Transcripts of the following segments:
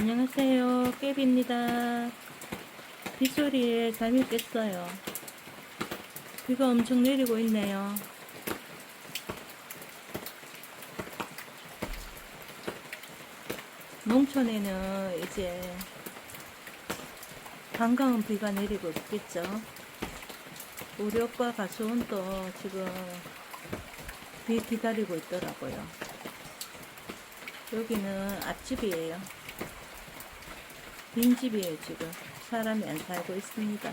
안녕하세요. 깨비입니다. 빗소리에 잠이 깼어요. 비가 엄청 내리고 있네요. 농촌에는 이제 한가운 비가 내리고 있겠죠. 우리 오빠 가수원도 지금 비 기다리고 있더라고요. 여기는 앞집이에요. 빈집이에요, 지금. 사람이 안 살고 있습니다.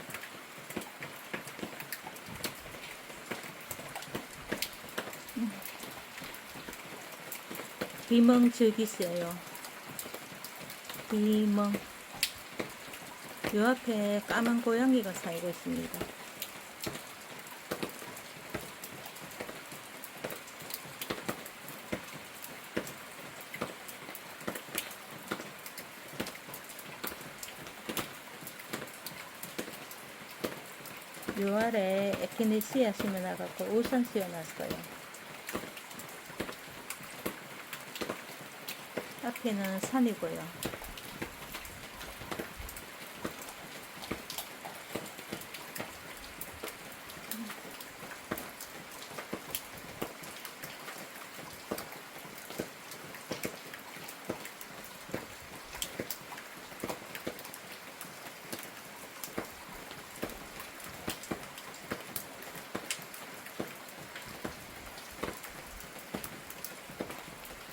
음. 비멍 즐기세요. 비멍. 요 앞에 까만 고양이가 살고 있습니다. 요 아래 에키네시아 심어놔갖고 우산 씌워놨어요. 앞에는 산이고요.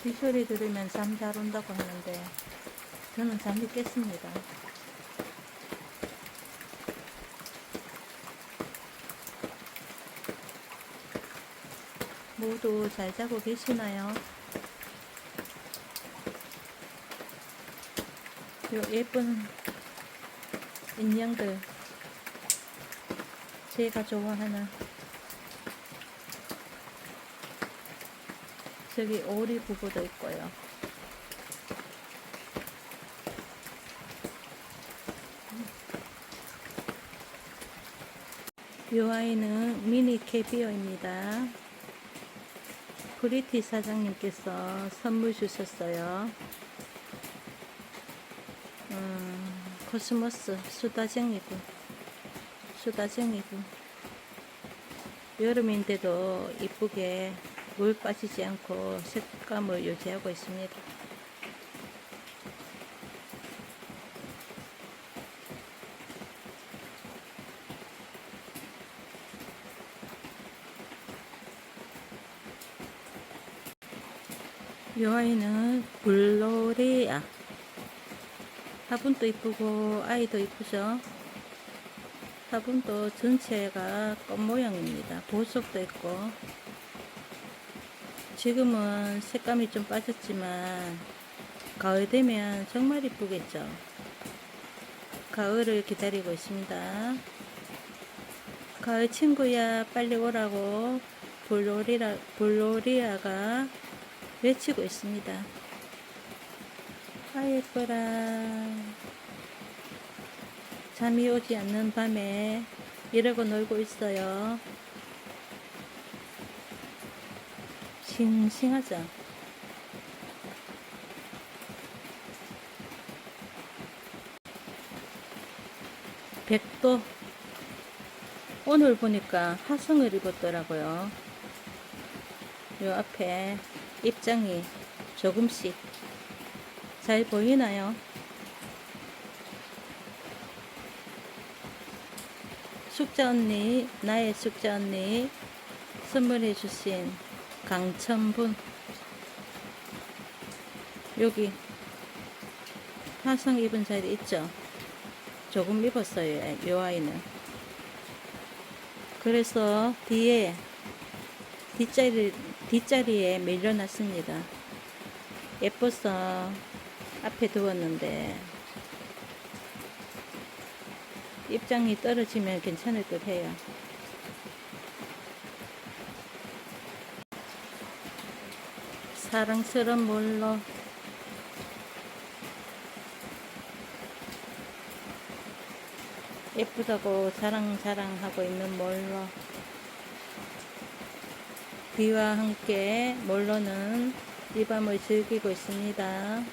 빗소리 들으면 잠 잘 온다고 하는데 저는 잠이 깼습니다. 모두 잘 자고 계시나요? 요 예쁜 인형들 제가 좋아하는 저기 오리 부부도 있고요. 이 아이는 미니 캐비어입니다. 프리티 사장님께서 선물 주셨어요. 음, 코스모스 수다쟁이고 수다쟁이고 여름인데도 이쁘게 물 빠지지 않고 색감을 유지하고 있습니다. 이 아이는 블로리아. 화분도 이쁘고 아이도 이쁘죠? 화분도 전체가 꽃 모양입니다. 보석도 있고 지금은 색감이 좀 빠졌지만 가을 되면 정말 이쁘겠죠? 가을을 기다리고 있습니다. 가을 친구야 빨리 오라고 블로리라, 블로리아가 외치고 있습니다. 아 예뻐라. 잠이 오지 않는 밤에 이러고 놀고 있어요 싱싱하죠 백도. 오늘 보니까 화성을 입었더라고요. 요 앞에 입장이 조금씩 잘 보이나요? 숙자 언니, 나의 숙자 언니 선물해 주신 강천분 여기 화성 입은 자리 있죠? 조금 입었어요, 요 아이는. 그래서 뒤에 뒷자리, 뒷자리에 밀려놨습니다. 예뻐서 앞에 두었는데 입장이 떨어지면 괜찮을 듯 해요. 사랑스런 몰로. 예쁘다고 자랑자랑하고 있는 몰로. 비와 함께 몰로는 이 밤을 즐기고 있습니다.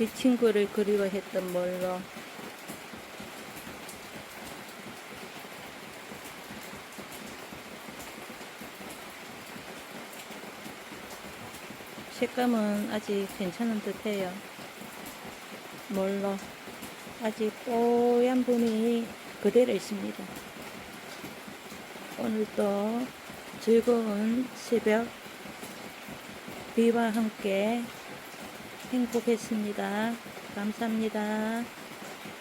이 친구를 그리워했던 뭘로 색감은 아직 괜찮은 듯해요. 뭘로 아직 뽀얀 부분이 그대로 있습니다. 오늘도 즐거운 새벽 비와 함께 행복했습니다. 감사합니다.